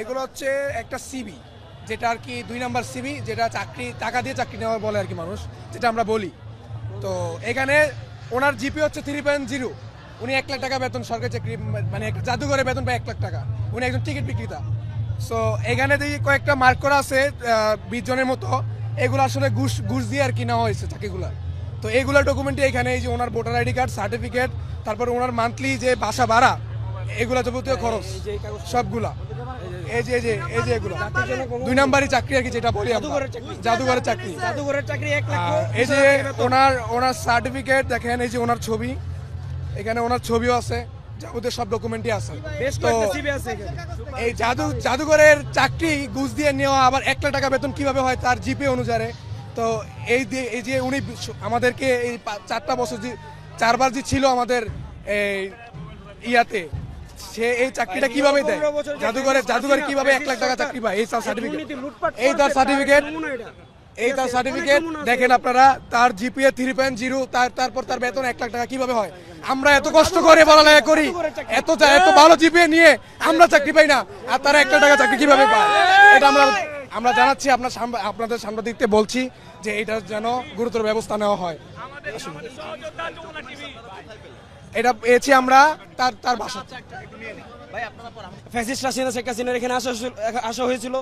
এগুলো হচ্ছে একটা সিবি যেটা আর কি দুই নাম্বার সিবি যেটা চাকরি, টাকা দিয়ে চাকরি নেওয়ার বলে আর কি মানুষ, যেটা আমরা বলি। তো এখানে ওনার জিপি হচ্ছে থ্রি পয়েন্ট জিরো উনি এক লাখ টাকা বেতন, সরকারি চাকরি মানে জাদুঘরে বেতন পায় এক লাখ টাকা। উনি একজন টিকিট বিক্রেতা। সো এখানে দেখি কয়েকটা মার্ক করা আছে বিশ জনের মতো, এগুলো আসলে ঘুষ ঘুষ দিয়ে আর কি নেওয়া হয়েছে চাকরিগুলো। তো এইগুলো ডকুমেন্টে এখানে, এই যে ওনার ভোটার আইডি কার্ড সার্টিফিকেট তারপর ওনার মান্থলি যে বাসা ভাড়া, এগুলো যাবতীয় খরচ, সবগুলা। এই যে এই যে এই যে এগুলো। দুই নাম্বারই চাকরি আর কি যেটা বলি জাদুঘরের চাকরি। জাদুঘরের চাকরি। এক লাখ এই যে ওনার ওনার সার্টিফিকেট দেখেন এই যে ওনার ছবি। এখানে ওনার ছবিও আছে যাবতীয় সব ডকুমেন্টই আছে। তো এই জাদু জাদুঘরের চাকরি ঘুষ দিয়ে নেওয়া আবার এক লাখ টাকা বেতন কীভাবে হয় তার জিপে অনুসারে। তো এই দিয়ে এই যে উনি আমাদেরকে এই চারটা বছর যে চারবার যে ছিল আমাদের এই ইয়াতে সে এই চাকরিটা কীভাবে দেয়? জাদুঘরে জাদুঘরে কীভাবে এক লাখ টাকা চাকরি পায়? এই তার সার্টিফিকেট এই তার সার্টিফিকেট এই তার সার্টিফিকেট দেখেন আপনারা তার জিপিএ থ্রি পয়েন্ট জিরো তার তারপর তার বেতন এক লাখ টাকা কীভাবে হয়? আমরা এত কষ্ট করে পড়ালেখা করি এত এত ভালো জিপিএ নিয়ে আমরা চাকরি পাই না আর তারা এক লাখ টাকা চাকরি কীভাবে পায়? এটা আমরা আমরা জানাচ্ছি আপনার আপনাদের সাংবাদিকতে বলছি যে এটা যেন গুরুতর ব্যবস্থা নেওয়া হয়। এটা পেয়েছি আমরা তার তার বাসা ফ্যাসিস্ট হাসিনা শেখ হাসিনার এখানে আসা হয়েছিল- আসা হয়েছিল।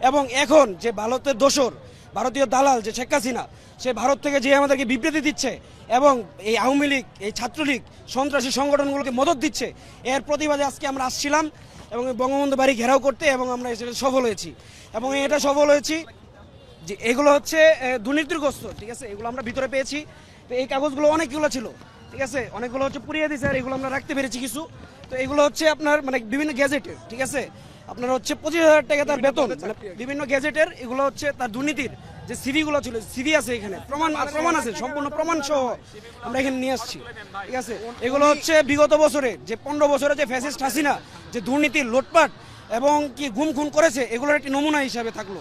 এবং এখন যে ভারতের দোসর ভারতীয় দালাল যে শেখ হাসিনা সে ভারত থেকে যে আমাদেরকে বিবৃতি দিচ্ছে এবং এই আওয়ামী লীগ এই ছাত্রলীগ সন্ত্রাসী সংগঠনগুলোকে মদত দিচ্ছে এর প্রতিবাদে আজকে আমরা আসছিলাম এবং বঙ্গবন্ধু বাড়ি ঘেরাও করতে এবং আমরা সেটা সফল হয়েছি। এবং এটা সফল হয়েছি যে এগুলো হচ্ছে দুর্নীতিগ্রস্ত ঠিক আছে? এগুলো আমরা ভিতরে পেয়েছি। তো এই কাগজগুলো অনেকগুলো ছিল। ঠিক আছে? অনেকগুলো হচ্ছে পুড়িয়ে দিয়েছে আর এগুলো আমরা রাখতে পেরেছি কিছু। তো এগুলো হচ্ছে আপনার মানে বিভিন্ন গ্যাজেটের ঠিক আছে? আপনার হচ্ছে পঁচিশ হাজার টাকা তার বেতন মানে বিভিন্ন গ্যাজেটের এগুলো হচ্ছে তার দুর্নীতির যে সিভিগুলো ছিল সিভি আছে এখানে প্রমাণ প্রমাণ আছে সম্পূর্ণ প্রমাণ সহ আমরা এখানে নিয়ে আসছি ঠিক আছে? এগুলো হচ্ছে বিগত বছরে যে পনেরো বছরে যে ফ্যাসিস্ট হাসিনা যে দুর্নীতি লোটপাট এবং কি গুম খুন করেছে এগুলোর একটি নমুনা হিসাবে থাকল।